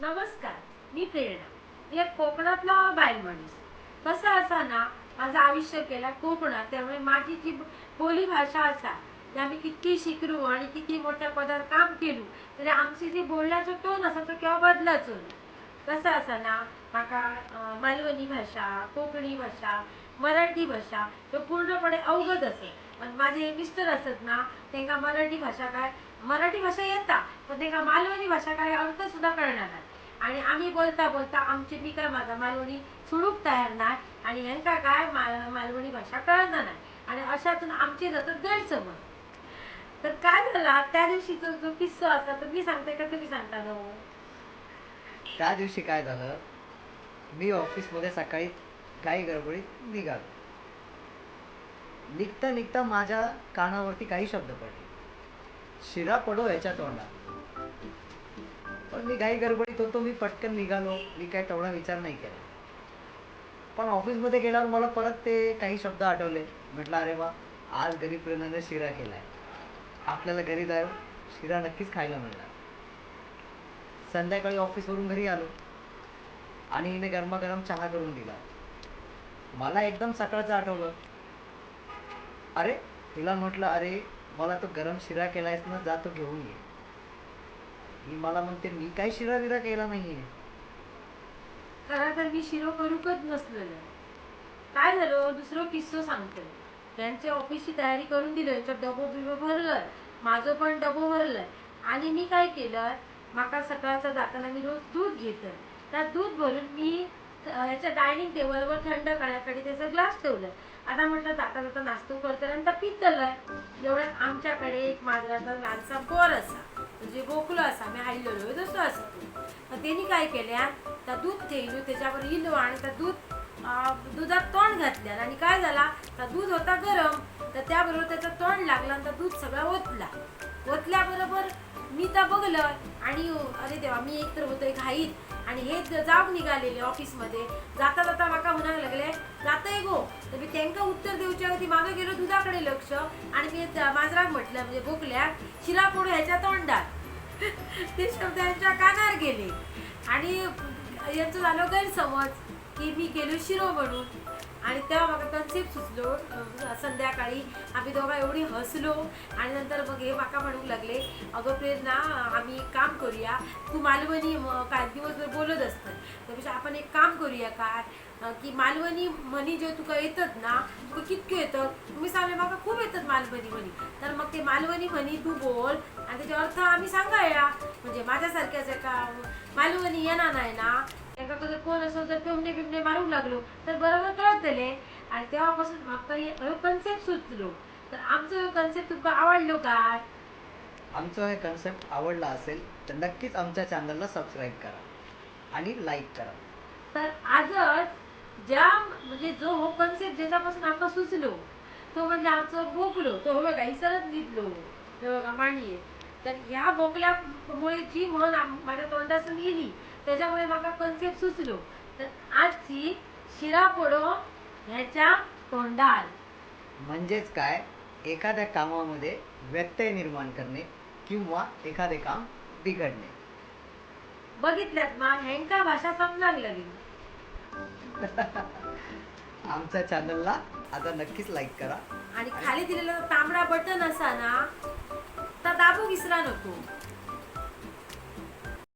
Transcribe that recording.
नमस्कार मी प्रेरणा. मी एक कोकणातला बायल मनीस कसं असा ना माझं आयुष्य केलं कोकणात त्यामुळे माझी जी बोली भाषा असा ती आम्ही कितकी शिकलो आणि किती मोठ्या पदावर काम केलो तरी आमची जी बोलण्याचो टोन असा तो केव्हा बदलाचो ना कसं असा ना म्हाका मालवणी भाषा कोकणी भाषा मराठी भाषा ह्यो पूर्णपणे अवगत असे. पण माझे मिस्टर असत ना तांकां मराठी भाषा काय मराठी भाषा येता पण तांकां मालवणी भाषा काय अर्थ सुद्धा कळना नाही. आणि आम्ही बोलता बोलता आमची मी काय माझा मालवणी सुडूक तयार नाही आणि ह्यांका काय मालवणी भाषा कळना नाही. आणि अशातून आमची जातात गैरसमज. तर काय झाला त्या दिवशीचा जो किस्सा असा तो मी सांगते का तुम्ही सांगता ना हो? त्या दिवशी काय झालं मी ऑफिसमध्ये सकाळी काही गडबडीत निघालो. निघता निघता माझ्या कानावरती काही शब्द पडले. शिरा पडो याच्या तोंडात. पण मी काही गडबडीत होतो मी पटकन निघालो. मी काय तेवढा विचार नाही केला. पण ऑफिसमध्ये गेल्यावर मला परत ते काही शब्द आठवले. म्हटलं अरे वा आज गरीब प्रेरणाने शिरा केलाय. आपल्याला घरी जाय शिरा नक्कीच खायला मिळणार. संध्याकाळी ऑफिसवरून घरी आलो. आणि हिने गरमागरम चहा करून दिला. मला एकदम सकाळचं आठवलं. अरे तिला म्हटलं अरे मला तो गरम शिरा केला आहेस ना जा तो घेऊन ये. ही मला म्हणते मी काही शिरा बिरा केला नाहीये? खरं तर मी शिरो करूकच नसलेलं. काय झालं? दुसरं किस्सो सांगते. त्यांच्या ऑफिसची तयारी करून दिलं यांचा डबो बिबो भरलं माझं पण डबो भरलंय. आणि मी काय केलं? माका सकाळचा जाताना मी रोज दूध घेतं त्यात दूध भरून मी ह्याच्या डायनिंग टेबलवर थंड करण्यासाठी त्याचा ग्लास ठेवलं आता म्हटलं जाता जाता नाश्तो करतो आणि पीत चाललाय एवढ्यात आमच्याकडे एक माजराचा लहानसा बोर असा. म्हणजे गोकुळ असा मी आयलेलो तसं असं. तर त्यांनी काय केल्या तर दूध ठेवलं त्याच्यावर इलो आणि त्या दूध दुधात तोंड घातल्या आणि काय झाला तर दूध होता गरम तर त्याबरोबर त्याचं तोंड लागलं आणि तर दूध सगळा ओतला. ओतल्याबरोबर मी तर बघलं आणि अरे देवा मी एकतर होतोय घाईत. आणि हे जाग निघालेले ऑफिसमध्ये. जाता जाता माका म्हणायला लागले जातंय गो. तर मी त्यांना उत्तर देऊच्या होती मागे गेलो दुधाकडे लक्ष. आणि मी माजराक म्हटलं म्हणजे बोकल्या शिरा पोडू ह्याच्या तोंडात. ते शब्द यांच्या कानावर गेले. आणि यांचं झालं गैरसमज की मी गेलो शिरो म्हणून. आणि तेव्हा म्हाका कन्सेप्ट सुचलो संध्याकाळी. आम्ही दोघा एवढी हसलो आणि नंतर मग हे माका म्हणू लागले अगं प्रेरणा आम्ही एक काम करूया. तू मालवणी काय दिवसभर बोलत असतं. त्यापेक्षा आपण एक काम करूया काय? की मालवणी म्हणी जे तुका येतात ना तुका कितक्यो येतात? तुम्ही सांगले माका खूप येतात मालवणी म्हणी. तर मग ते मालवणी म्हणी तू बोल आणि त्याचे अर्थ आम्ही सांगाया. म्हणजे माझ्यासारख्याच एका मालवणी येणार नाही ना एका जर कोण असं जर पिमणे बिमणे मारून लागलो तर बरोबर कळतले. आणि तेव्हापासून म्हाका हे कन्सेप्ट सुचलो. तर आमचं कन्सेप्ट तुमका आवडलो काय? आमचा हे कन्सेप्ट आवडला असेल तर नक्कीच आमच्या चॅनलला सबस्क्राईब करा आणि लाईक करा. तर आजच ज्या म्हणजे जो हो कन्सेप्ट ज्याच्यापासून आमका सुचलो तो म्हणजे आमचं बोकलो तो हो बघा इसरत लिहिलो हे बघा मांडली तर ह्या बोकल्यामुळे जी म्हण माझ्या तोंडातून गेली त्याच्यामुळे मला कन्सेप्ट सुचलो. तर आजची शिरा पडो ह्याच्या तोंडाल म्हणजेच काय? एखाद्या कामामध्ये व्यत्यय निर्माण करणे किंवा एखादे काम बिघडणे. बघितल्यात ना ह्यांका भाषा समजायला लागली. आमच्या चॅनलला आता नक्कीच लाईक करा. आणि खाली दिलेला तांबडा बटन असा ना 나 나복 있으라는 거.